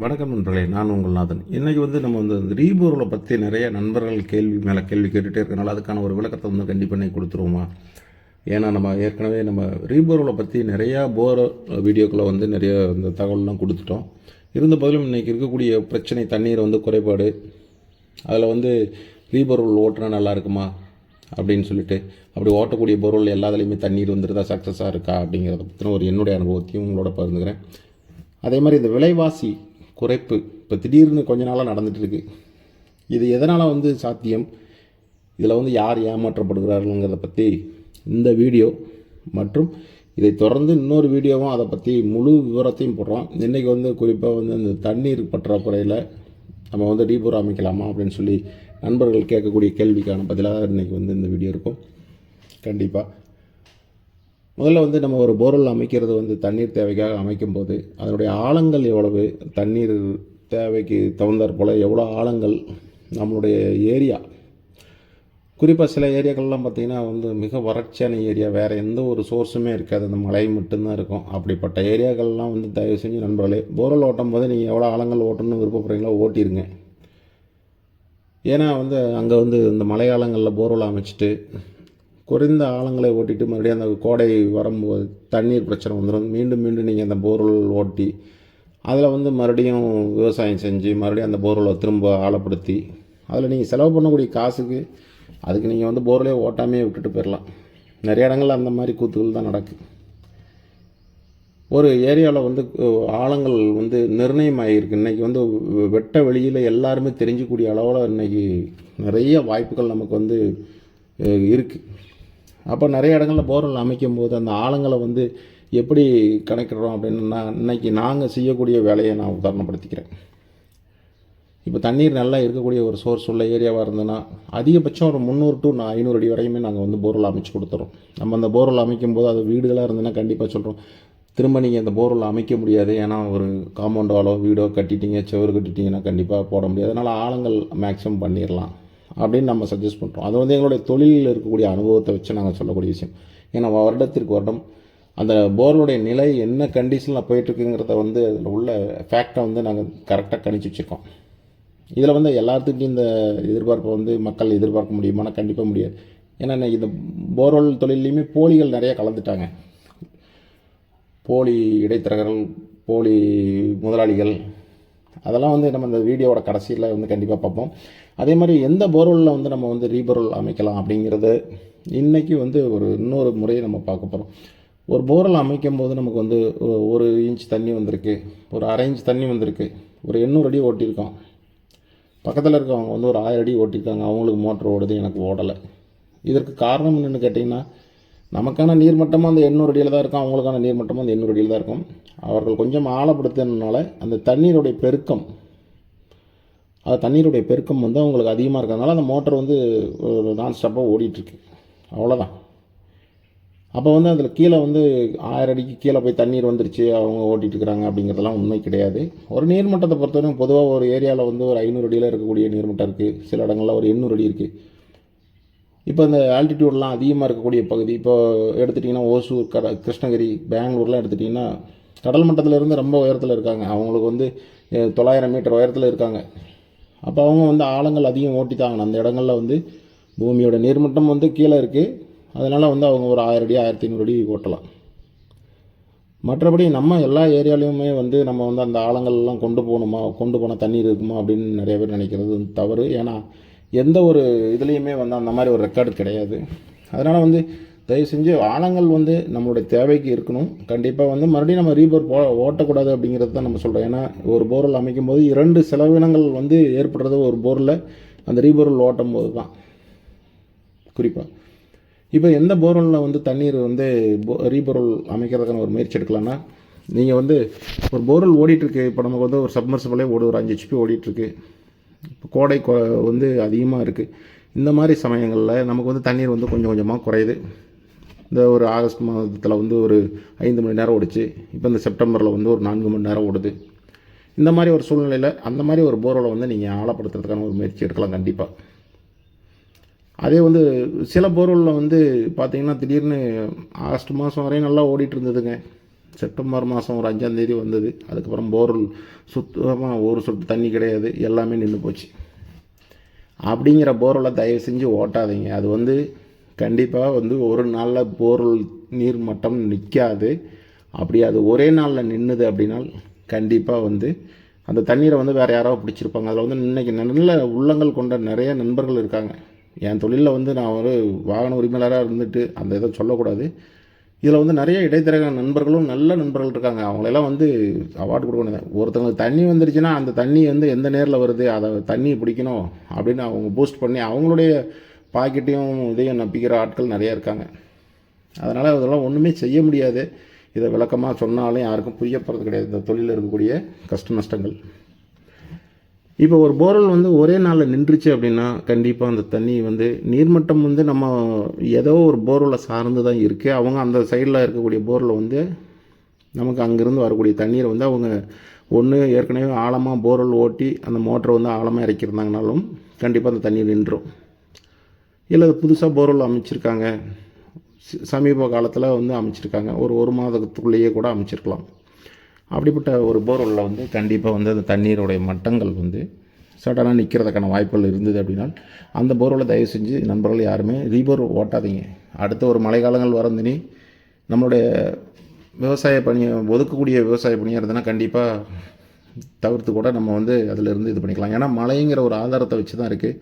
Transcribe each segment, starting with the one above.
வணக்கம் நண்பர்களே நான் உங்கள் நாதன். இன்றைக்கி வந்து நம்ம வந்து ரீபோரில் பற்றி நிறைய நண்பர்கள் கேள்வி மேலே கேள்வி கேட்டுகிட்டே இருக்கனால அதுக்கான ஒரு விளக்கத்தை வந்து கண்டிப்பாக இன்னைக்கு கொடுத்துருவோமா? ஏன்னா நம்ம ஏற்கனவே நம்ம ரீபோரில் பற்றி நிறையா போர் வீடியோக்களை வந்து நிறைய இந்த தகவல்லாம் கொடுத்துட்டோம். இருந்த போதிலும் இன்றைக்கி இருக்கக்கூடிய பிரச்சனை தண்ணீர் வந்து குறைபாடு அதில் வந்து ரீபோர்வெல் ஓட்டுனா நல்லா இருக்குமா? அப்படின்னு சொல்லிட்டு அப்படி ஓட்டக்கூடிய போர்வெல் எல்லாத்துலேயுமே தண்ணீர் வந்துருதா சக்ஸஸாக இருக்கா அப்படிங்கிறத பற்றின ஒரு என்னுடைய அனுபவத்தையும் உங்களோட பகிர்ந்துக்கிறேன். அதே மாதிரி இந்த விலைவாசி குறைப்பு. இப்போ திடீர்னு கொஞ்ச நாளாக நடந்துட்டு இருக்கு இது எதனால் வந்து சாத்தியம்? இதில் வந்து யார் ஏமாற்றப்படுகிறார்கள்ங்கிறத பற்றி இந்த வீடியோ மற்றும் இதை தொடர்ந்து இன்னொரு வீடியோவும் அதை பற்றி முழு விவரத்தையும் போடுறோம். இன்றைக்கி வந்து குறிப்பாக வந்து இந்த தண்ணீர் பற்றாக்குறையில் நம்ம வந்து டீபோர் அமைக்கலாமா அப்படின்னு சொல்லி நண்பர்கள் கேட்கக்கூடிய கேள்விக்கான பதிலாக இன்றைக்கி வந்து இந்த வீடியோ இருக்கும். கண்டிப்பாக முதல்ல வந்து நம்ம ஒரு போர்வெல் அமைக்கிறது வந்து தண்ணீர் தேவைக்காக அமைக்கும்போது அதனுடைய ஆழங்கள் எவ்வளவு தண்ணீர் தேவைக்கு தகுந்தாற் போல் எவ்வளோ ஆழங்கள் நம்மளுடைய ஏரியா? குறிப்பாக சில ஏரியாக்கள்லாம் பார்த்திங்கன்னா வந்து மிக வறட்சியான ஏரியா வேறு எந்த ஒரு சோர்ஸுமே இருக்காது. அந்த மழை மட்டும்தான் இருக்கும். அப்படிப்பட்ட ஏரியாக்கள்லாம் வந்து தயவு செஞ்சு நண்பர்களே போர்வெல் ஓட்டும் போது நீங்கள் எவ்வளோ ஆழங்கள் ஓட்டணும்னு விருப்பப்படுறீங்களோ ஓட்டிருங்க. ஏன்னா வந்து அங்கே வந்து இந்த மழைக்காலங்களில் போர்வெல் அமைச்சிட்டு குறைந்த ஆழங்களை ஓட்டிட்டு மறுபடியும் அந்த கோடை வரும்போது தண்ணீர் பிரச்சனை வந்துடும். மீண்டும் மீண்டும் நீங்கள் அந்த போர்வெல் ஓட்டி அதில் வந்து மறுபடியும் விவசாயம் செஞ்சு மறுபடியும் அந்த போர்வெலை திரும்ப ஆழப்படுத்தி அதில் நீங்கள் செலவு பண்ணக்கூடிய காசுக்கு அதுக்கு நீங்கள் வந்து போர்வெலே ஓட்டாமே விட்டுட்டு போயிடலாம் நிறைய இடங்கள்ல அந்த மாதிரி கூத்துகள் தான் நடக்குது ஒரு ஏரியாவில் வந்து ஆழங்கள் வந்து நிர்ணயம் ஆகியிருக்கு இன்றைக்கி வந்து வெட்ட வெளியில் எல்லாருமே தெரிஞ்சக்கூடிய அளவில் இன்றைக்கி நிறைய வாய்ப்புகள் நமக்கு வந்து இருக்குது அப்போ நிறைய இடங்களில் போர்வெல் அமைக்கும் போது அந்த ஆழங்களை வந்து எப்படி கணக்கிடுறோம் அப்படின்னு நான் இன்னைக்கு நாங்கள் செய்யக்கூடிய வேலையை நான் உதாரணப்படுத்திக்கிறேன். இப்போ தண்ணீர் நல்லா இருக்கக்கூடிய ஒரு சோர்ஸ் உள்ள ஏரியாவாக இருந்ததுன்னா அதிகபட்சம் ஒரு முந்நூறு டு ஐநூறு அடி வரையுமே நாங்கள் வந்து போர்வெல் அமைச்சு கொடுத்துறோம். நம்ம அந்த போர்வெல் அமைக்கும் போது அது வீடுகளாக இருந்ததுன்னா கண்டிப்பாக சொல்கிறோம் திரும்ப நீங்கள் இந்த போர்வெல் அமைக்க முடியாது. ஏன்னா ஒரு காம்பவுண்ட் வாலோ வீடோ கட்டிட்டீங்க செவர் கட்டிட்டீங்கன்னா கண்டிப்பாக போட முடியாது. அதனால் ஆழங்கள் மேக்ஸிமம் பண்ணிடலாம் அப்படின்னு நம்ம சஜஸ்ட் பண்ணுறோம் அது வந்து எங்களுடைய தொழிலில் இருக்கக்கூடிய அனுபவத்தை வச்சு நாங்கள் சொல்லக்கூடிய விஷயம். ஏன்னா வருடத்திற்கு வருடம் அந்த போர்வெலுடைய நிலை என்ன கண்டிஷனில் போயிட்டுருக்குங்கிறத வந்து அதில் உள்ள ஃபேக்டை வந்து நாங்கள் கரெக்டாக கணிச்சு வச்சுருக்கோம். இதில் வந்து எல்லாத்துக்கும் இந்த எதிர்பார்ப்பை வந்து மக்கள் எதிர்பார்க்க முடியுமானா கண்டிப்பாக முடியாது. ஏன்னா இந்த போர்வெல் தொழிலையுமே போலிகள் நிறையா கலந்துட்டாங்க. போலி இடைத்தரகர்கள் போலி முதலாளிகள் அதெல்லாம் வந்து நம்ம இந்த வீடியோவோட கடைசியில் வந்து கண்டிப்பாக பார்ப்போம். அதே மாதிரி எந்த போர்வெல்லில் வந்து நம்ம வந்து ரீபோர்வெல் அமைக்கலாம் அப்படிங்கிறது இன்றைக்கி வந்து ஒரு இன்னொரு முறையை நம்ம பார்க்க போகிறோம் ஒரு போரல் அமைக்கும் போது நமக்கு வந்து ஒரு இன்ச் தண்ணி வந்திருக்கு ஒரு அரை இன்ச் தண்ணி வந்திருக்கு ஒரு எண்ணூறு அடி ஓட்டியிருக்கோம். பக்கத்தில் இருக்கவங்க வந்து ஒரு ஆயிரம் அடி ஓட்டியிருக்காங்க அவங்களுக்கு மோட்டர் ஓடுது எனக்கு ஓடலை. இதற்கு காரணம் என்னென்னு கேட்டிங்கன்னா நமக்கான நீர்மட்டமும் அந்த எண்ணூறு அடியில் தான் இருக்கும் அவங்களுக்கான நீர்மட்டமும் அந்த எண்ணூறு அடியில் தான் இருக்கும். அவர்கள் கொஞ்சம் ஆழப்படுத்தினால அந்த தண்ணீருடைய பெருக்கம் அது தண்ணீருடைய பெருக்கம் வந்து அவங்களுக்கு அதிகமாக இருக்கிறதுனால அந்த மோட்டர் வந்து நான் ஸ்டாப்பாக ஓடிட்டுருக்கு. அவ்வளோதான் அப்போ வந்து அதில் கீழே வந்து ஆயிரம் அடிக்கு கீழே போய் தண்ணீர் வந்துருச்சு அவங்க ஓட்டிட்டு இருக்கிறாங்க அப்படிங்கிறதெல்லாம் உண்மை கிடையாது. ஒரு நீர்மட்டத்தை பொறுத்தவரைக்கும் பொதுவாக ஒரு ஏரியாவில் வந்து ஒரு ஐநூறு அடியில் இருக்கக்கூடிய நீர்மட்டம் இருக்குது சில இடங்களில் ஒரு எண்ணூறு அடி இருக்குது இப்போ இந்த ஆல்டிடியூட்லாம் அதிகமாக இருக்கக்கூடிய பகுதி இப்போ எடுத்துட்டிங்கன்னா ஓசூர் கட கிருஷ்ணகிரி பெங்களூர்லாம் எடுத்துட்டிங்கன்னா கடல் மட்டத்திலேருந்து ரொம்ப உயரத்தில் இருக்காங்க. அவங்களுக்கு வந்து தொள்ளாயிரம் மீட்டர் உயரத்தில் இருக்காங்க. அப்போ அவங்க வந்து ஆழங்கள் அதிகம் ஓட்டித்தாங்க அந்த இடங்களில் வந்து பூமியோட நீர்மட்டம் வந்து கீழே இருக்குது அதனால் வந்து அவங்க ஒரு ஆயிரம் அடி ஆயிரத்தி ஐநூறு அடி ஓட்டலாம். மற்றபடி நம்ம எல்லா ஏரியாலையுமே வந்து நம்ம வந்து அந்த ஆழங்கள்லாம் கொண்டு போகணுமா கொண்டு போனால் தண்ணீர் இருக்குமா அப்படின்னு நிறைய பேர் நினைக்கிறது தவறு. ஏன்னா எந்த ஒரு இதுலேயுமே வந்து அந்த மாதிரி ஒரு ரெக்கார்டு கிடையாது. அதனால் வந்து தயவு செஞ்சு ஆழங்கள் வந்து நம்மளுடைய தேவைக்கு இருக்கணும். கண்டிப்பாக வந்து மறுபடியும் நம்ம ரீபோர் போ ஓட்டக்கூடாது அப்படிங்கிறது தான் நம்ம சொல்கிறோம் ஏன்னா ஒரு போரில் அமைக்கும் போது இரண்டு செலவினங்கள் வந்து ஏற்படுறது ஒரு போரில் அந்த ரீபோரில் ஓட்டும் போது தான். குறிப்பாக இப்போ எந்த போர்வெல்லில் வந்து தண்ணீர் வந்து போ ரீபோரல் அமைக்கிறதுக்கான ஒரு முயற்சி எடுக்கலாம்னா நீங்கள் வந்து ஒரு போர்வெல் ஓடிட்டுருக்கு இப்போ நமக்கு வந்து ஒரு சப்மர்சபிளே ஓடு ஒரு அஞ்சு ஹெச்பி ஓடிட்டுருக்கு. இப்போ கோடை வந்து அதிகமாக இருக்குது இந்த மாதிரி சமயங்களில் நமக்கு வந்து தண்ணீர் வந்து கொஞ்சம் கொஞ்சமாக குறையுது. இந்த ஒரு ஆகஸ்ட் மாதத்தில் வந்து ஒரு ஐந்து மணி நேரம் ஓடிச்சு. இப்போ இந்த செப்டம்பரில் வந்து ஒரு நான்கு மணி நேரம் ஓடுது. இந்த மாதிரி ஒரு சூழ்நிலையில் அந்த மாதிரி ஒரு போர்வெலை வந்து நீங்கள் ஆழப்படுத்துறதுக்கான ஒரு முயற்சி எடுக்கலாம் கண்டிப்பாக அதே வந்து சில போர்வெல்லில் வந்து பார்த்திங்கன்னா திடீர்னு ஆகஸ்ட் மாதம் வரையும் நல்லா ஓடிட்டு இருந்ததுங்க. செப்டம்பர் மாதம் ஒரு அஞ்சாந்தேதி வந்தது. அதுக்கப்புறம் போர்வெல் சுத்தமாக ஒரு சொட்டு தண்ணி கிடையாது. எல்லாமே நின்று போச்சு. அப்படிங்கிற போர்வெலை தயவு செஞ்சு ஓட்டாதீங்க. அது வந்து கண்டிப்பாக வந்து ஒரு நாளில் போர் நீர் மட்டம் நிற்காது அப்படி அது ஒரே நாளில் நின்றுது அப்படின்னா கண்டிப்பாக வந்து அந்த தண்ணீரை வந்து வேறு யாரோ பிடிச்சிருப்பாங்க. அதில் வந்து இன்றைக்கி நல்ல உள்ளங்கள் கொண்ட நிறைய நண்பர்கள் இருக்காங்க. என் தொழிலில் வந்து நான் ஒரு வாகன உரிமையாளராக இருந்துட்டு அந்த இதை சொல்லக்கூடாது. இதில் வந்து நிறைய இடைத்தரக நண்பர்களும் நல்ல நண்பர்கள் இருக்காங்க. அவங்களெல்லாம் வந்து அவார்டு கொடுக்கணும். ஒருத்தவங்களுக்கு தண்ணி வந்துருச்சுன்னா அந்த தண்ணி வந்து எந்த நேரில் வருது? அதை தண்ணி பிடிக்கணும் அப்படின்னு அவங்க பூஸ்ட் பண்ணி அவங்களுடைய பாக்கெட்டையும் இதையும் நம்பிக்கிற ஆட்கள் நிறைய இருக்காங்க. அதனால் அதெல்லாம் ஒன்றுமே செய்ய முடியாது. இதை விளக்கமாக சொன்னாலும் யாருக்கும் புரியப்படுறது கிடையாது. இந்த தொழிலில் இருக்கக்கூடிய கஷ்ட நஷ்டங்கள். இப்போ ஒரு போர்வெல் வந்து ஒரே நாளில் நின்றுச்சு அப்படின்னா கண்டிப்பாக அந்த தண்ணி வந்து நீர்மட்டம் வந்து நம்ம ஏதோ ஒரு போர்வெலை சார்ந்து தான் இருக்குது அவங்க அந்த சைடில் இருக்கக்கூடிய போரில் வந்து நமக்கு அங்கேருந்து வரக்கூடிய தண்ணீரை வந்து அவங்க ஒன்று ஏற்கனவே ஆழமாக போர்வெல் ஓட்டி அந்த மோட்டரை வந்து ஆழமாக இறக்கியிருந்தாங்கனாலும் கண்டிப்பாக அந்த தண்ணி நின்றும். இல்லை அது புதுசாக போர்வெல் அமைச்சிருக்காங்க. சமீப காலத்தில் வந்து அமைச்சிருக்காங்க. ஒரு ஒரு மாதத்துக்குள்ளேயே கூட அமைச்சிருக்கலாம். அப்படிப்பட்ட ஒரு போர்வெல்லில் வந்து கண்டிப்பாக வந்து அந்த தண்ணீருடைய மட்டங்கள் வந்து சடனாக நிற்கிறதுக்கான வாய்ப்புகள் இருந்தது அப்படின்னா அந்த போர்வெல்லை தயவு செஞ்சு நண்பர்கள் யாருமே ரீபோர் ஓட்டாதீங்க. அடுத்த ஒரு மழைக்காலங்கள் வரந்தினி நம்மளுடைய விவசாய பணியை ஒதுக்கக்கூடிய விவசாய பணியாக இருந்ததுன்னா கண்டிப்பாக தவிர்த்து கூட நம்ம வந்து அதிலிருந்து இது பண்ணிக்கலாம். ஏன்னா மழைங்கிற ஒரு ஆதாரத்தை வச்சு தான் இருக்குது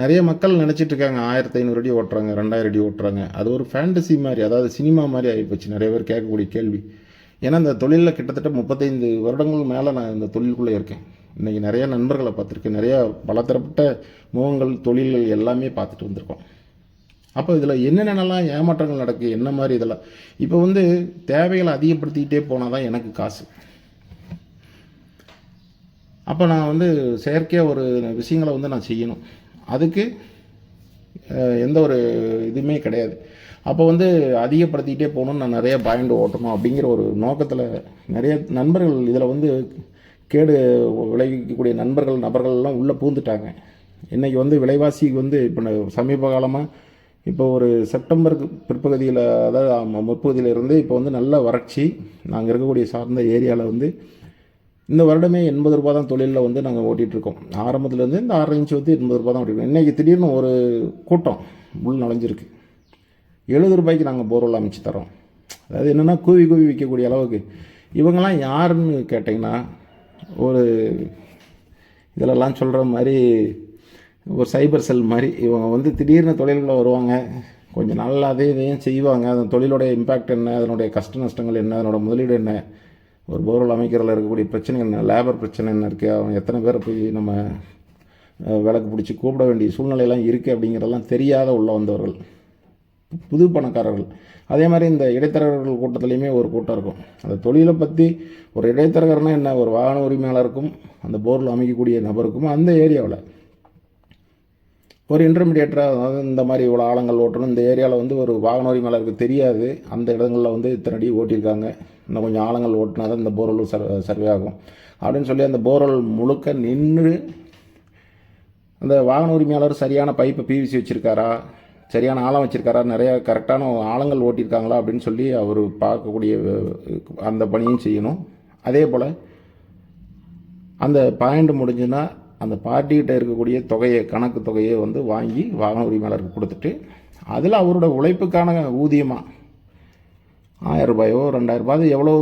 நிறைய மக்கள் நினச்சிட்டு இருக்காங்க ஆயிரத்தி ஐநூறு அடி ஓட்டுறாங்க ரெண்டாயிரம் அடி ஓட்டுறாங்க. அது ஒரு ஃபேண்டசி மாதிரி அதாவது சினிமா மாதிரி ஆகிப்போச்சு நிறைய பேர் கேட்கக்கூடிய கேள்வி. ஏன்னா இந்த தொழிலில் கிட்டத்தட்ட முப்பத்தைந்து வருடங்கள் மேலே நான் இந்த தொழிலுக்குள்ளே இருக்கேன். இன்றைக்கி நிறைய நண்பர்களை பார்த்துருக்கேன். நிறையா பலதரப்பட்ட முகங்கள் தொழில்கள் எல்லாமே பார்த்துட்டு வந்திருக்கோம். அப்போ இதில் என்னென்னலாம் ஏமாற்றங்கள் நடக்கு என்ன மாதிரி இதெல்லாம்? இப்போ வந்து தேவைகளை அதிகப்படுத்திக்கிட்டே போனால் தான் எனக்கு காசு. அப்போ நான் வந்து செயற்கையாக ஒரு விஷயங்களை வந்து நான் செய்யணும். அதுக்கு எந்த ஒரு இதுவுமே கிடையாது. அப்போ வந்து அதிகப்படுத்திக்கிட்டே போகணும்னு நான் நிறைய பாயிண்ட் ஓட்டணும் அப்படிங்கிற ஒரு நோக்கத்தில் நிறைய நண்பர்கள் இதில் வந்து கேடு விளைவிக்கக்கூடிய நண்பர்கள் நபர்கள்லாம் உள்ளே பூந்துட்டாங்க இன்றைக்கி வந்து விலைவாசி வந்து இப்போ சமீப காலமாக இப்போ ஒரு செப்டம்பருக்கு பிற்பகுதியில் அதாவது முற்பகுதியிலிருந்து இருந்து இப்போ வந்து நல்ல வறட்சி நாங்கள் இருக்கக்கூடிய சார்ந்த ஏரியாவில் வந்து இந்த வருடமே எண்பது ரூபா தான் தொழிலில் வந்து நாங்கள் ஓட்டிகிட்ருக்கோம் ஆரம்பத்துலேருந்து இந்த ஆறரை இன்ச்சு வந்து எண்பது ரூபா தான் ஓட்டிருக்கோம். இன்றைக்கி திடீர்னு ஒரு கூட்டம் உள் நுழைஞ்சிருக்கு. எழுபது ரூபாய்க்கு நாங்கள் போர்வெல் அமைச்சு தரோம் அதாவது என்னென்னா கூவி கூவி விற்கக்கூடிய அளவுக்கு. இவங்கெல்லாம் யாருன்னு கேட்டிங்கன்னா ஒரு இதிலெல்லாம் சொல்கிற மாதிரி ஒரு சைபர் செல் மாதிரி இவங்க வந்து திடீர்னு தொழில்களை வருவாங்க. கொஞ்சம் நாளில் அதே இதையும் செய்வாங்க. அந்த தொழிலோடைய இம்பேக்ட் என்ன? அதனுடைய கஷ்ட நஷ்டங்கள் என்ன? அதனோட முதலீடு என்ன? ஒரு போர்வெல் அமைக்கிறதுல இருக்கக்கூடிய பிரச்சனை என்ன? லேபர் பிரச்சனை என்ன இருக்குது அவங்க எத்தனை பேரை போய் நம்ம விளக்கு பிடிச்சி கூப்பிட வேண்டிய சூழ்நிலையெல்லாம் இருக்குது அப்படிங்கிறதெல்லாம் தெரியாத உள்ள வந்தவர்கள். புது பணக்காரர்கள். அதே மாதிரி இந்த இடைத்தரகர்கள் கூட்டத்துலேயுமே ஒரு கூட்டம் இருக்கும். அந்த தொழிலை பற்றி ஒரு இடைத்தரகர்னால் என்ன? ஒரு வாகன உரிமையாளருக்கும் அந்த போரில் அமைக்கக்கூடிய நபருக்கும் அந்த ஏரியாவில். ஒரு இன்டர்மீடியேட்டராக அதாவது இந்த மாதிரி இவ்வளோ ஆழங்கள் ஓட்டணும். இந்த ஏரியாவில் வந்து ஒரு வாகன உரிமையாளருக்கு தெரியாது. அந்த இடங்களில் வந்து இத்தனை அடி ஓட்டியிருக்காங்க. இன்னும் கொஞ்சம் ஆழங்கள் ஓட்டினா தான் இந்த போர்வெல் சர் சர்வே ஆகும். அப்படின்னு சொல்லி அந்த போர்வெல் முழுக்க நின்று அந்த வாகன உரிமையாளர் சரியான பைப்பை பிவிசி வச்சுருக்காரா? சரியான ஆழம் வச்சுருக்காரா? நிறைய கரெக்டான ஆழங்கள் ஓட்டியிருக்காங்களா? அப்படின்னு சொல்லி அவர் பார்க்கக்கூடிய அந்த பணியும் செய்யணும். அதே போல் அந்த பாயிண்ட் முடிஞ்சுன்னா அந்த பார்ட்டிகிட்ட இருக்கக்கூடிய தொகையை கணக்கு தொகையை வந்து வாங்கி வாகன உரிமையாளருக்கு கொடுத்துட்டு அதில் அவரோட உழைப்புக்கான ஊதியமாக ஆயிரம் ரூபாயோ ரெண்டாயிரம் ரூபாய் அது எவ்வளோ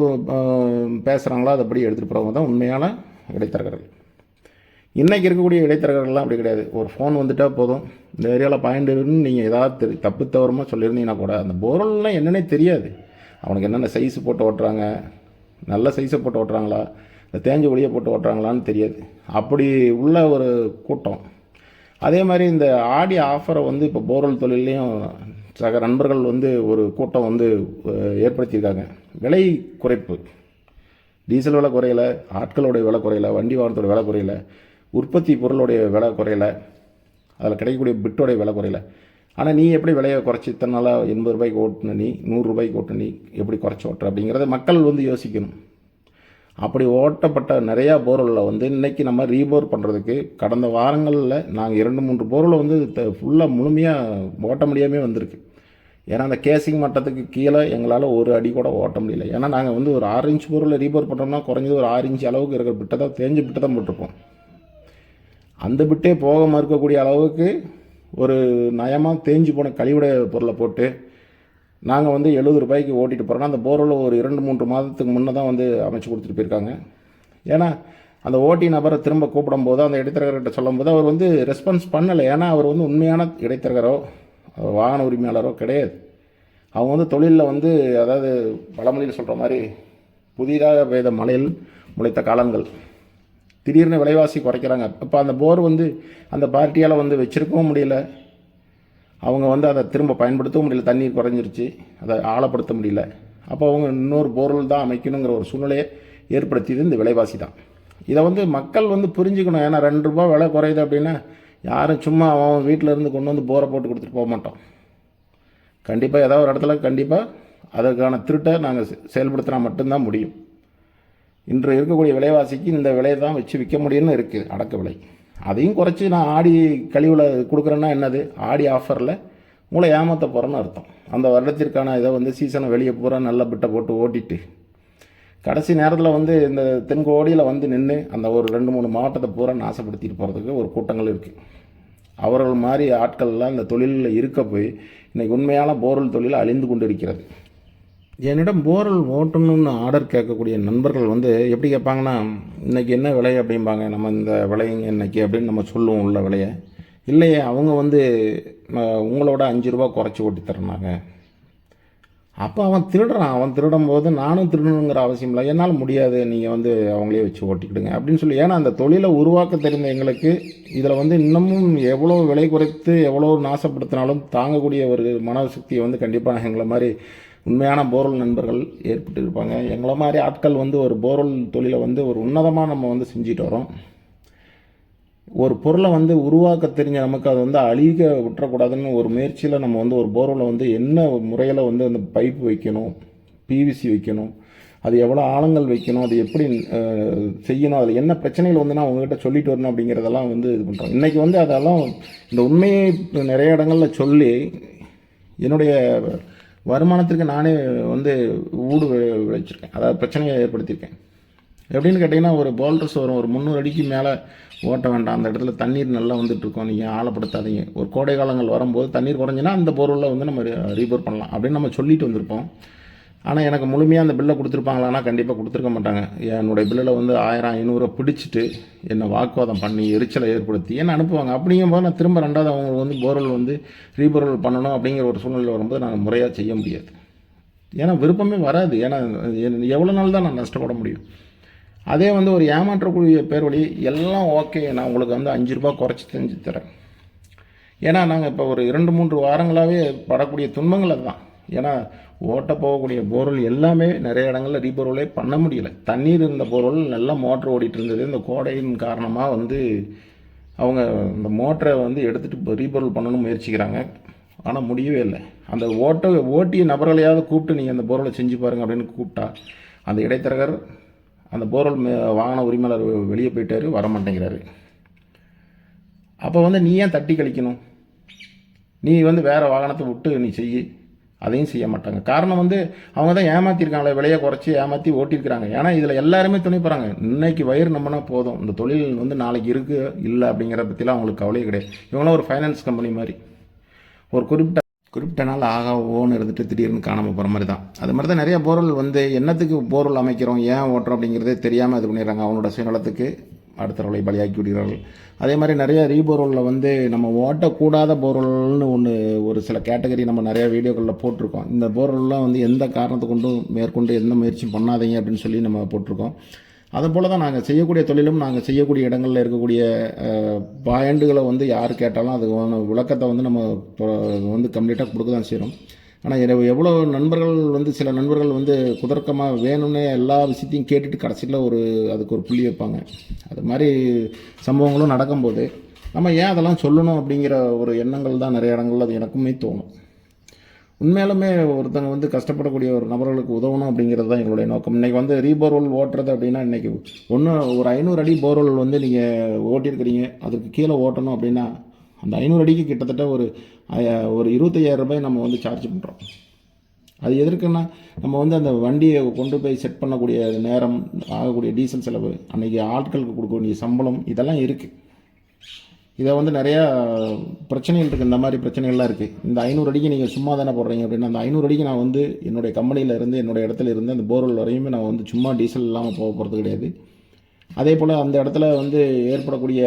பேசுகிறாங்களோ அதை எடுத்துகிட்டு போகிறவங்க தான் உண்மையான இடைத்தரகர்கள். இன்றைக்கி இருக்கக்கூடிய இடைத்தரகர்கள்லாம் அப்படி கிடையாது. ஒரு ஃபோன் வந்துட்டால் போதும். இந்த ஏரியாவில் பாயிண்ட் இருக்குன்னு நீங்கள் ஏதாவது தெரி தப்பு தவறமாக சொல்லியிருந்தீங்கன்னா கூட அந்த போரல்லாம் என்னன்னே தெரியாது. அவனுக்கு என்னென்ன சைஸ் போட்டு ஓட்டுறாங்க நல்ல சைஸை போட்டு ஓட்டுறாங்களா இந்த தேஞ்ச ஒளியை போட்டு ஓட்டுறாங்களான்னு தெரியாது. அப்படி உள்ள ஒரு கூட்டம். அதே மாதிரி இந்த ஆடி ஆஃபரை வந்து இப்போ போர்வெல் தொழிலையும் சக நண்பர்கள் வந்து ஒரு கூட்டம் வந்து ஏற்படுத்தியிருக்காங்க. விலை குறைப்பு. டீசல் விலை குறையல ஆட்களுடைய விலை குறையல வண்டி வாகனத்தோட விலை குறையல உற்பத்தி பொருளுடைய விலை குறையல அதில் கிடைக்கக்கூடிய பிட்டோடைய விலை குறையல. ஆனால் நீ எப்படி விலையை குறைச்சி இத்தனை நாளாக எண்பது ரூபாய்க்கு ஓட்டுன நீ நூறுரூபாய்க்கு ஓட்டுன நீ எப்படி குறைச்சி ஓட்டுற அப்படிங்கிறத மக்கள் வந்து யோசிக்கணும். அப்படி ஓட்டப்பட்ட நிறையா போர்வெலில் வந்து இன்றைக்கி நம்ம ரீபோர் பண்ணுறதுக்கு கடந்த வாரங்களில் நாங்கள் இரண்டு மூன்று போர்வெலை வந்து ஃபுல்லாக முழுமையாக ஓட்ட முடியாமே வந்திருக்கு. ஏன்னா அந்த கேசிங் மட்டத்துக்கு கீழே எங்களால் ஒரு அடி கூட ஓட்ட முடியல. ஏன்னா நாங்கள் வந்து ஒரு ஆறு இன்ச் பொருளை ரீபோர் பண்ணுறோம்னா குறைஞ்சது ஒரு ஆறு இன்ச் அளவுக்கு இருக்கிற பிட்டை தான் தேஞ்சு பிட்டை தான் போட்டிருப்போம். அந்த பிட்டே போக மறுக்கக்கூடிய அளவுக்கு ஒரு நயமாக தேஞ்சு போன கழிவுடைய பொருளை போட்டு நாங்கள் வந்து எழுபது ரூபாய்க்கு ஓட்டிட்டு போகிறோன்னா அந்த போரில் ஒரு இரண்டு மூன்று மாதத்துக்கு முன்னே தான் வந்து அமைச்சு கொடுத்துட்டு போயிருக்காங்க. ஏன்னா அந்த ஓட்டி நபரை திரும்ப கூப்பிடும்போது அந்த இடைத்தரகர்கிட்ட சொல்லும்போது அவர் வந்து ரெஸ்பான்ஸ் பண்ணலை. ஏன்னா அவர் வந்து உண்மையான இடைத்தரகரோ வாகன உரிமையாளரோ கிடையாது. அவங்க வந்து தொழிலில் வந்து அதாவது பழமொழியில் சொல்கிற மாதிரி புதிதாக பெய்த மழையில் முளைத்த காலங்கள். திடீர்னு விலைவாசி குறைக்கிறாங்க. இப்போ அந்த போர் வந்து அந்த பார்ட்டியால் வந்து வச்சிருக்கவும் முடியல. அவங்க வந்து அதை திரும்ப பயன்படுத்தவும் முடியல தண்ணீர் குறைஞ்சிருச்சு. அதை ஆழப்படுத்த முடியல. அப்போ அவங்க இன்னொரு போர்வெல் தான் அமைக்கணுங்கிற ஒரு சூழ்நிலையை ஏற்படுத்தியது இந்த விலைவாசி தான். இதை வந்து மக்கள் வந்து புரிஞ்சுக்கணும். ஏன்னா ரெண்டு ரூபா விலை குறையுது அப்படின்னா யாரும் சும்மா அவன் வீட்டில் இருந்து கொண்டு வந்து போரை போட்டு கொடுத்துட்டு போக மாட்டோம். கண்டிப்பாக ஏதாவது ஒரு இடத்துல கண்டிப்பாக அதற்கான திருட்டை நாங்கள் செயல்படுத்தினா மட்டும்தான் முடியும். இன்று இருக்கக்கூடிய விலைவாசிக்கு இந்த விலையை தான் வச்சு விற்க முடியும்னு இருக்குது அடக்க விலை. அதையும் குறைச்சி நான் ஆடி கழிவில் கொடுக்குறேன்னா என்னது? ஆடி ஆஃபரில் உங்களை ஏமாற்ற போகிறேன்னு அர்த்தம். அந்த வருடத்திற்கான இதை வந்து சீசனை வெளியே பூரா நல்ல பிட்டை போட்டு ஓட்டிட்டு கடைசி நேரத்தில் வந்து இந்த தென்கோடியில் வந்து நின்று அந்த ஒரு ரெண்டு மூணு மாவட்டத்தை பூரா நாசப்படுத்திட்டு போகிறதுக்கு ஒரு கூட்டங்கள் இருக்குது அவர்கள் மாதிரி ஆட்கள்லாம் இந்த தொழிலில் இருக்க போய் இன்றைக்கி உண்மையான போரல் தொழில் அழிந்து கொண்டு இருக்கிறது என்னிடம் போரல் ஓட்டணும்னு ஆர்டர் கேட்கக்கூடிய நண்பர்கள் வந்து எப்படி கேட்பாங்கன்னா இன்றைக்கி என்ன விலை? அப்படிம்பாங்க. நம்ம இந்த விலைங்க இன்னைக்கு அப்படின்னு நம்ம சொல்லுவோம் உள்ள விலையை. இல்லையே அவங்க வந்து உங்களோட அஞ்சு ரூபா குறைச்சி ஓட்டி தரணாங்க அப்போ அவன் திருடுறான். அவன் திருடும் போது நானும் திருடணுங்கிற அவசியம் இல்லை. என்னால் முடியாது. நீங்கள் வந்து அவங்களே வச்சு ஓட்டிக்கிடுங்க. அப்படின்னு சொல்லி ஏன்னா அந்த தொழிலை உருவாக்க தெரிந்த எங்களுக்கு இதில் வந்து இன்னமும் எவ்வளோ விலை குறைத்து எவ்வளோ நாசப்படுத்தினாலும் தாங்கக்கூடிய ஒரு மனசக்தியை வந்து கண்டிப்பாக எங்களை மாதிரி உண்மையான போரல் நண்பர்கள் ஏற்பட்டு இருப்பாங்க எங்களை மாதிரி ஆட்கள் வந்து ஒரு போரல் தொழிலை வந்து ஒரு உன்னதமாக நம்ம வந்து செஞ்சுட்டு வரோம். ஒரு பொருளை வந்து உருவாக்க தெரிஞ்ச நமக்கு அதை வந்து அழிக விட்டுறக்கூடாதுன்னு ஒரு முயற்சியில் நம்ம வந்து ஒரு போர்வெலில் வந்து என்ன முறையில் வந்து அந்த பைப் வைக்கணும் பிவிசி வைக்கணும் அது எவ்வளோ ஆழங்கள் வைக்கணும் அது எப்படி செய்யணும் அதில் என்ன பிரச்சனைகள் வந்து நான் உங்ககிட்ட சொல்லிட்டு வரணும் அப்படிங்கிறதெல்லாம் வந்து இது பண்ணுறோம் இன்றைக்கி வந்து அதெல்லாம் இந்த உண்மையை நிறைய இடங்களில் சொல்லி என்னுடைய வருமானத்திற்கு நானே வந்து ஊடு விளைச்சிருக்கேன் அதாவது பிரச்சனையை ஏற்படுத்தியிருக்கேன். எப்படின்னு கேட்டிங்கன்னா ஒரு போல்டர்ஸ் வரும் ஒரு முந்நூறு அடிக்கு மேலே ஓட்ட வேண்டாம். அந்த இடத்துல தண்ணீர் நல்லா வந்துட்டுருக்கோம் நீங்கள் ஆழப்படுத்தாதீங்க. ஒரு கோடை காலங்கள் வரும்போது தண்ணீர் குறைஞ்சினா அந்த பொருளில் வந்து நம்ம ரீபோர் பண்ணலாம். அப்படின்னு நம்ம சொல்லிட்டு வந்திருப்போம். ஆனால் எனக்கு முழுமையாக அந்த பில்லை கொடுத்துருப்பாங்களான்னா கண்டிப்பாக கொடுத்துருக்க மாட்டாங்க. என்னுடைய பில்லில் வந்து ஆயிரம் ஐநூறு பிடிச்சிட்டு என்னை வாக்குவாதம் பண்ணி எரிச்சலை ஏற்படுத்தி என்ன அனுப்புவாங்க. அப்படிங்கும்போது நான் திரும்ப ரெண்டாவது அவங்க வந்து போர்வெல் வந்து ரீபோர்வெல் பண்ணணும் அப்படிங்கிற ஒரு சூழ்நிலை வரும்போது நான் முறையாக செய்ய முடியாது. ஏன்னா விருப்பமே வராது. ஏன்னா எவ்வளோ நாள் தான் நான் நஷ்டப்பட முடியும். அதே வந்து ஒரு ஏமாற்றக்கூடிய பேர் வழி எல்லாம் ஓகே. நான் உங்களுக்கு வந்து அஞ்சு ரூபா குறைச்சி செஞ்சு தரேன். ஏன்னா நாங்கள் இப்போ ஒரு இரண்டு மூன்று வாரங்களாகவே படக்கூடிய துன்பங்கள் அதுதான். ஏன்னா ஓட்ட போகக்கூடிய போர்வெல் எல்லாமே நிறைய இடங்களில் ரீபோர்வலே பண்ண முடியல. தண்ணீர் இருந்த போர்வெல் நல்லா மோட்டர் ஓடிட்டு இருந்தது. இந்த கோடையின் காரணமாக வந்து அவங்க இந்த மோட்டரை வந்து எடுத்துகிட்டு ரீபோர்வல் பண்ணணும்னு முயற்சிக்கிறாங்க. ஆனால் முடியவே இல்லை. அந்த ஓட்ட ஓட்டிய நபர்களையாவது கூப்பிட்டு நீங்கள் அந்த போர்வலை செஞ்சு பாருங்க அப்படின்னு கூப்பிட்டா அந்த இடைத்தரகர் அந்த போர்வெல் மே- வாகன உரிமையாளர் வெளியே போயிட்டார் வர மாட்டேங்கிறாரு அப்போ வந்து நீ ஏன் தட்டி கழிக்கணும்? நீ வந்து வேறு வாகனத்தை விட்டு நீ செய் அதையும் செய்ய மாட்டாங்க. காரணம் வந்து அவங்க தான் ஏமாற்றிருக்காங்களே விலையை குறைச்சி ஏமாற்றி ஓட்டியிருக்கிறாங்க. ஏன்னா இதில் எல்லாருமே துணை போகிறாங்க இன்னைக்கு வயிறு நம்மனா போதும். இந்த தொழில் வந்து நாளைக்கு இருக்குது இல்லை அப்படிங்கிறத பற்றிலாம் அவங்களுக்கு கவலையே கிடையாது. இவங்களாம் ஒரு ஃபைனான்ஸ் கம்பெனி மாதிரி. ஒரு குறிப்பிட்ட குறிப்பிட்ட நாள் ஆகா ஓன்னு இருந்துட்டு திடீர்னு காணாமல் போகிற மாதிரி தான். அது மாதிரி தான் நிறைய போர்வெல் வந்து என்னத்துக்கு போர்வெல் அமைக்கிறோம் ஏன் ஓட்டுறோம் அப்படிங்கிறதே தெரியாமல் இது பண்ணிடுறாங்க. அவங்களோட சுயநலத்துக்கு அடுத்தவர்களை பலியாக்கி விடுகிறார்கள் அதே மாதிரி நிறைய ரீபோர்வெலில் வந்து நம்ம ஓட்டக்கூடாத போர்வெல்னு ஒன்று ஒரு சில கேட்டகரி நம்ம நிறைய வீடியோக்களில் போட்டிருக்கோம். இந்த போர்வெல்லாம் வந்து எந்த காரணத்தை கொண்டும் மேற்கொண்டு எந்த முயற்சியும் பண்ணாதீங்க அப்படின்னு சொல்லி நம்ம போட்டிருக்கோம். அதை போல் தான் நாங்கள் செய்யக்கூடிய தொழிலும் நாங்கள் செய்யக்கூடிய இடங்களில் இருக்கக்கூடிய பாயிண்டுகளை வந்து யார் கேட்டாலும் அதுக்கான விளக்கத்தை வந்து நம்ம இப்போ வந்து கம்ப்ளீட்டாக கொடுக்க தான் செய்கிறோம் ஆனால் எவ்வளோ நண்பர்கள் வந்து சில நண்பர்கள் வந்து குதர்க்கமாக வேணும்னே எல்லா விஷயத்தையும் கேட்டுட்டு கடைசியில் ஒரு அதுக்கு ஒரு புள்ளி வைப்பாங்க. அது மாதிரி சம்பவங்களும் நடக்கும்போது நம்ம ஏன் அதெல்லாம் சொல்லணும் அப்படிங்கிற ஒரு எண்ணங்கள் தான் நிறைய இடங்கள்ல அது எனக்குமே தோணும். உண்மையாலுமே ஒருத்தங்க வந்து கஷ்டப்படக்கூடிய ஒரு நபர்களுக்கு உதவணும் அப்படிங்கிறது தான் எங்களுடைய நோக்கம். இன்றைக்கி வந்து ரீபோர்வெல் ஓட்டுறது அப்படின்னா இன்றைக்கி ஒன்று ஒரு ஐநூறு அடி போர்வெல் வந்து நீங்கள் ஓட்டியிருக்கிறீங்க அதுக்கு கீழே ஓட்டணும் அப்படின்னா அந்த ஐநூறு அடிக்கு கிட்டத்தட்ட ஒரு ஒரு இருபத்தையாயிரம் ரூபாய் நம்ம வந்து சார்ஜ் பண்ணுறோம் அது எதற்குன்னா நம்ம வந்து அந்த வண்டியை கொண்டு போய் செட் பண்ணக்கூடிய நேரம் ஆகக்கூடிய டீசல் செலவு அன்றைக்கி ஆட்களுக்கு கொடுக்க வேண்டிய சம்பளம் இதெல்லாம் இருக்குது இதை வந்து நிறையா பிரச்சனைகள் இருக்குது இந்த மாதிரி பிரச்சனைகள்லாம் இருக்குது இந்த ஐநூறு அடிக்கு நீங்கள் சும்மா தானே போடுறீங்க அப்படின்னா அந்த ஐநூறு அடிக்கு நான் வந்து என்னுடைய கம்பெனியில் இருந்து என்னுடைய இடத்துல இருந்து அந்த போர்வெல் வரையுமே நான் வந்து சும்மா டீசல் இல்லாமல் போக போகிறது கிடையாது. அதே போல் அந்த இடத்துல வந்து ஏற்படக்கூடிய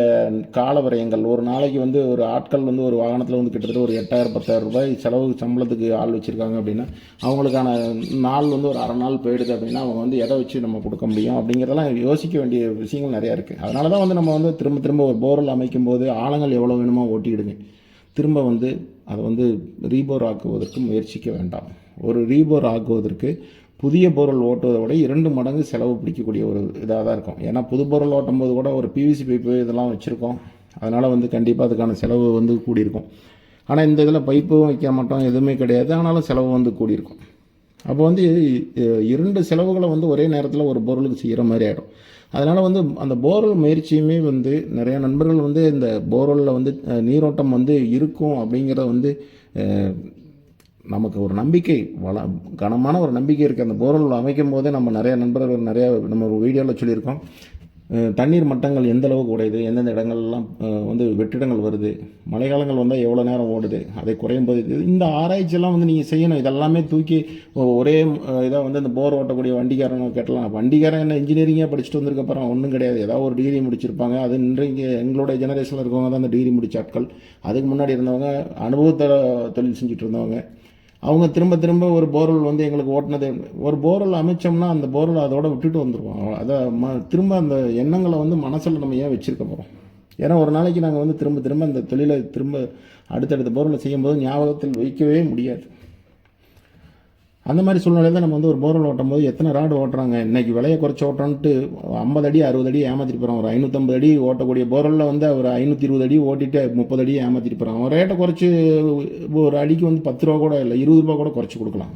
கால விரயங்கள் ஒரு நாளைக்கு வந்து ஒரு ஆட்கள் வந்து ஒரு வாகனத்தில் வந்து கிட்டத்தட்ட ஒரு எட்டாயிரம் பத்தாயிரம் ரூபாய் செலவு சம்பளத்துக்கு ஆள் வச்சுருக்காங்க அப்படின்னா அவங்களுக்கான நாள் வந்து ஒரு அரை நாள் போயிடுது அப்படின்னா அவங்க வந்து எதை வச்சு நம்ம கொடுக்க முடியும் அப்படிங்கிறதெல்லாம் யோசிக்க வேண்டிய விஷயங்கள் நிறையா இருக்குது அதனால தான் வந்து நம்ம வந்து திரும்ப திரும்ப ஒரு போரல் அமைக்கும் போது ஆழங்கள் எவ்வளோ வேணுமோ ஓட்டிடுங்க. திரும்ப வந்து அதை வந்து ரீபோர் ஆக்குவதற்கு முயற்சிக்க வேண்டாம். ஒரு ரீபோர் ஆக்குவதற்கு புதிய பொருள் ஓட்டுவதை விட இரண்டு மடங்கு செலவு பிடிக்கக்கூடிய ஒரு இதாக தான் இருக்கும். ஏன்னா புது பொருள் ஓட்டும் போது கூட ஒரு பிவிசி பைப்பு இதெல்லாம் வச்சுருக்கோம். அதனால் வந்து கண்டிப்பாக அதுக்கான செலவு வந்து கூடியிருக்கும். ஆனால் இந்த இதில் பைப்பும் வைக்க மாட்டோம் எதுவுமே கிடையாது. ஆனாலும் செலவு வந்து கூடியிருக்கும். அப்போ வந்து இரண்டு செலவுகளை வந்து ஒரே நேரத்தில் ஒரு பொருளுக்கு செய்கிற மாதிரி ஆகிடும் அதனால் வந்து அந்த போரல் முயற்சியுமே வந்து நிறைய நண்பர்கள் வந்து இந்த போரலில் வந்து நீரோட்டம் வந்து இருக்கும் அப்படிங்கிறத வந்து நமக்கு ஒரு நம்பிக்கை வள கனமான ஒரு நம்பிக்கை இருக்குது அந்த போரல் அமைக்கும் போதே நம்ம நிறைய நண்பர்கள் நிறைய நம்ம ஒரு வீடியோவில் சொல்லியிருக்கோம். தண்ணீர் மட்டங்கள் எந்த அளவுக்கு உடையுது எந்தெந்த இடங்கள்லாம் வந்து வெற்றிடங்கள் வருது மழைக்காலங்கள் வந்தால் எவ்வளோ நேரம் ஓடுது அதை குறையும் போது இந்த ஆராய்ச்சியெல்லாம் வந்து நீங்கள் செய்யணும். இதெல்லாமே தூக்கி ஒரே இதாக வந்து இந்த போர் ஓட்டக்கூடிய வண்டிக்காரனை கேட்டலாம். வண்டிக்காரன் என்ன இன்ஜினியரிங்காக படிச்சுட்டு வந்திருக்கப்புறம் ஒன்றும் கிடையாது. ஏதாவது ஒரு டிகிரி முடிச்சிருப்பாங்க. அது இன்றைக்கு எங்களுடைய ஜெனரேஷனில் இருக்கவங்க தான் அந்த டிகிரி முடிச்ச ஆட்கள். அதுக்கு முன்னாடி இருந்தவங்க அனுபவத்தை தொழில் செஞ்சுட்டு இருந்தவங்க. அவங்க திரும்ப திரும்ப ஒரு போர்வெல் வந்து எங்களுக்கு ஓட்டினது ஒரு போர்வெல் அமைச்சோம்னா அந்த போர்வெல் அதோட விட்டுட்டு வந்துடுவோம் அதை ம திரும்ப அந்த எண்ணங்களை வந்து மனசில் நம்ம ஏன் வச்சுருக்க போகிறோம் ஏன்னா ஒரு நாளைக்கு நாங்கள் வந்து திரும்ப திரும்ப அந்த தொழிலை திரும்ப அடுத்தடுத்த போர்வெலை செய்யும்போது ஞாபகத்தில் வைக்கவே முடியாது. அந்த மாதிரி சூழ்நிலையில் தான் நம்ம வந்து ஒரு போர்வெல் ஓட்டும் போது எத்தனை ராடு ஓட்டுறாங்க? இன்றைக்கி விலையை குறைச்சி ஓட்டுறோன்ட்டு ஐம்பது அடி அறுபது அடி ஏமாற்றிட்டு போகிறோம் ஒரு ஐநூற்றம்பது அடி ஓட்டக்கூடிய போர்வெல்லில் வந்து ஒரு ஐநூற்றி இருபது அடி ஓட்டிட்டு முப்பது அடி ஏமாற்றிட்டு போகிறான் அவன் ரேட்டை குறைச்சி ஒரு அடிக்கு வந்து பத்து ரூபா கூட இல்லை இருபது ரூபா கூட குறைச்சி கொடுக்கலாம்.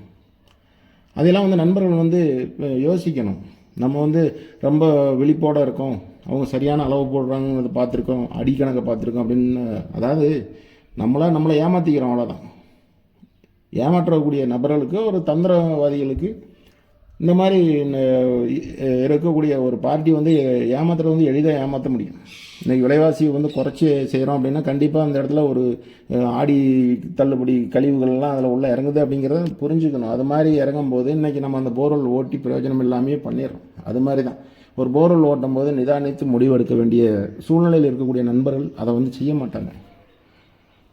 அதெல்லாம் வந்து நண்பர்கள் வந்து யோசிக்கணும். நம்ம வந்து ரொம்ப விழிப்போட இருக்கோம். அவங்க சரியான அளவு போடுறாங்கன்னு பார்த்துருக்கோம். அடிக்கணக்கை பார்த்துருக்கோம் அப்படின்னு அதாவது நம்மளாக நம்மளை ஏமாற்றிக்கிறோம் அவ்வளோதான் ஏமாற்றக்கூடிய நபர்களுக்கு ஒரு தந்திரவாதிகளுக்கு இந்த மாதிரி இருக்கக்கூடிய ஒரு பார்ட்டி வந்து ஏமாத்துறது வந்து எளிதாக ஏமாற்ற முடியும். இன்றைக்கி விலைவாசி வந்து குறைச்சி செய்கிறோம் அப்படின்னா கண்டிப்பாக அந்த இடத்துல ஒரு ஆடி தள்ளுபடி கழிவுகள்லாம் அதில் உள்ள இறங்குது அப்படிங்கிறத புரிஞ்சுக்கணும். அது மாதிரி இறங்கும் போது நம்ம அந்த போர்வெல் ஓட்டி பிரயோஜனம் இல்லாமையே பண்ணிடுறோம். அது மாதிரி தான் ஒரு போர்வெல் ஓட்டும் போது நிதானித்து முடிவெடுக்க வேண்டிய சூழ்நிலையில் இருக்கக்கூடிய நண்பர்கள் அதை வந்து செய்ய மாட்டாங்க.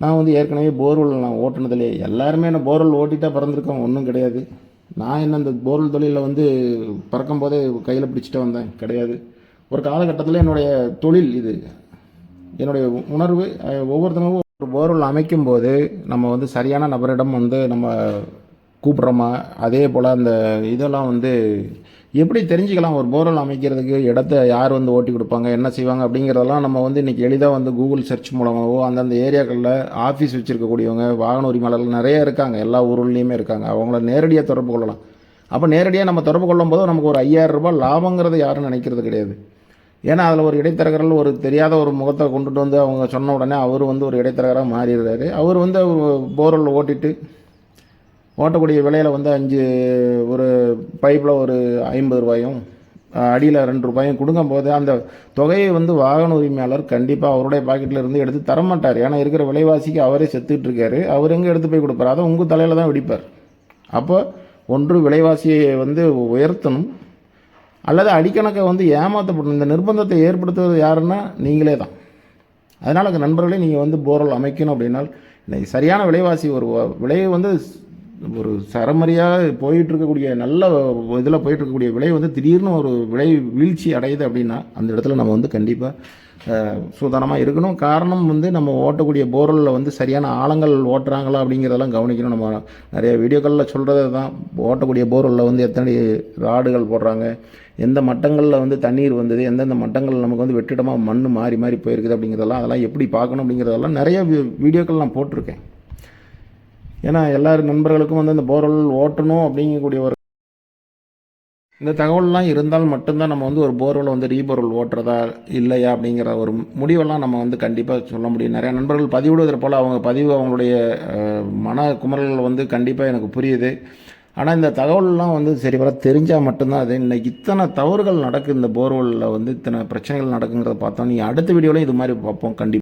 நான் வந்து ஏற்கனவே போர்வெல் நான் ஓட்டுனதுலே எல்லாருமே என்ன போர்வெல் ஓட்டிட்டா பறந்துருக்கோம் ஒன்றும் கிடையாது. நான் என்ன இந்த போர்வெல் தொழிலில் வந்து பறக்கும் போதே கையில் பிடிச்சிட்டு வந்தேன் கிடையாது. ஒரு காலகட்டத்தில் என்னுடைய தொழில் இது. என்னுடைய உணர்வு ஒவ்வொருத்தனவும் ஒரு போர்வெல் அமைக்கும் போது நம்ம வந்து சரியான நபரிடம் வந்து நம்ம கூப்பிட்றோமா? அதே போல் அந்த இதெல்லாம் வந்து எப்படி தெரிஞ்சுக்கலாம்? ஒரு போர்வெல் அமைக்கிறதுக்கு இடத்த யார் வந்து ஓட்டி கொடுப்பாங்க? என்ன செய்வாங்க? அப்படிங்கிறதெல்லாம் நம்ம வந்து இன்றைக்கி எளிதாக வந்து கூகுள் சர்ச் மூலமாகவோ அந்தந்த ஏரியாக்களில் ஆஃபீஸ் வச்சுருக்கக்கூடியவங்க வாகன உரிமையாளர்கள் நிறைய இருக்காங்க. எல்லா ஊர்லேயுமே இருக்காங்க. அவங்கள நேரடியாக தொடர்பு கொள்ளலாம். அப்போ நேரடியாக நம்ம தொடர்பு கொள்ளும் போது நமக்கு ஒரு ஐயாயிரம் ரூபாய் லாபங்கிறது யாரும் நினைக்கிறது கிடையாது. ஏன்னா அதில் ஒரு இடைத்தரகர்கள் ஒரு தெரியாத ஒரு முகத்தை கொண்டுட்டு வந்து அவங்க சொன்ன உடனே அவர் வந்து ஒரு இடைத்தரகராக மாறிடுறாரு. அவர் வந்து போர்வெல் ஓட்டிட்டு ஓட்டக்கூடிய விலையில் வந்து அஞ்சு ஒரு பைப்பில் ஒரு ஐம்பது ரூபாயும் அடியில் ரெண்டு ரூபாயும் கொடுக்கும் போது அந்த தொகையை வந்து வாகன உரிமையாளர் கண்டிப்பாக அவருடைய பாக்கெட்டில் இருந்து எடுத்து தரமாட்டார் ஏன்னா இருக்கிற விலைவாசிக்கு அவரே செத்துக்கிட்டு இருக்காரு. அவர் எங்கே எடுத்து போய் கொடுப்பார்? அதை உங்கள் தலையில் தான் வெடிப்பார். அப்போ ஒன்று விலைவாசியை வந்து உயர்த்தணும். அல்லது அடிக்கணக்கை வந்து ஏமாற்றப்படணும் இந்த நிர்பந்தத்தை ஏற்படுத்துவது யாருன்னா நீங்களே தான். அதனால் நண்பர்களே நீங்கள் வந்து போரல் அமைக்கணும் அப்படின்னால் இன்றைக்கி சரியான விலைவாசி ஒரு விலையை விலை வந்து ஒரு சரமரியாக போயிட்டு இருக்கக்கூடிய நல்ல இதில் போயிட்டு இருக்கக்கூடிய விலை வந்து திடீர்னு ஒரு விலை வீழ்ச்சி அடையுது அப்படின்னா அந்த இடத்துல நம்ம வந்து கண்டிப்பாக சூதானமாக இருக்கணும். காரணம் வந்து நம்ம ஓட்டக்கூடிய போரலில் வந்து சரியான ஆழங்கள் ஓட்டுறாங்களா அப்படிங்கிறதெல்லாம் கவனிக்கணும். நம்ம நிறைய வீடியோக்களில் சொல்கிறது தான் ஓட்டக்கூடிய போரலில் வந்து எத்தனை ராடுகள் போடுறாங்க எந்த மட்டங்களில் வந்து தண்ணீர் வந்தது எந்தெந்த மட்டங்கள் நமக்கு வந்து வெற்றிடமாக மண் மாறி மாறி போயிருக்குது அப்படிங்கிறதெல்லாம் அதெல்லாம் எப்படி பார்க்கணும் அப்படிங்கிறதெல்லாம் நிறைய வீ- வீடியோக்கள் நான் போட்டிருக்கேன். ஏன்னா எல்லா நண்பர்களுக்கும் வந்து அந்த போர்வெல் ஓட்டணும் அப்படிங்கக்கூடிய ஒரு இந்த தகவல்லாம் இருந்தால் மட்டும்தான் நம்ம வந்து ஒரு போர்வெல் வந்து ரீபோர்வெல் ஓட்டுறதா இல்லையா அப்படிங்கிற ஒரு முடிவெல்லாம் நம்ம வந்து கண்டிப்பாக சொல்ல முடியும். நிறையா நண்பர்கள் பதிவிடுவதை போல் அவங்க பதிவு அவங்களுடைய மன குமரல்கள் வந்து கண்டிப்பாக எனக்கு புரியுது. ஆனால் இந்த தகவல்லாம் வந்து சரி வர தெரிஞ்சால் மட்டும்தான் அது. இன்னைக்கு இத்தனை தவறுகள் நடக்குது இந்த போர்வெல்லில் வந்து இத்தனை பிரச்சனைகள் நடக்குங்கிறத பார்த்தோம். நீங்கள் அடுத்த வீடியோலையும் இது மாதிரி பார்ப்போம். கண்டிப்பாக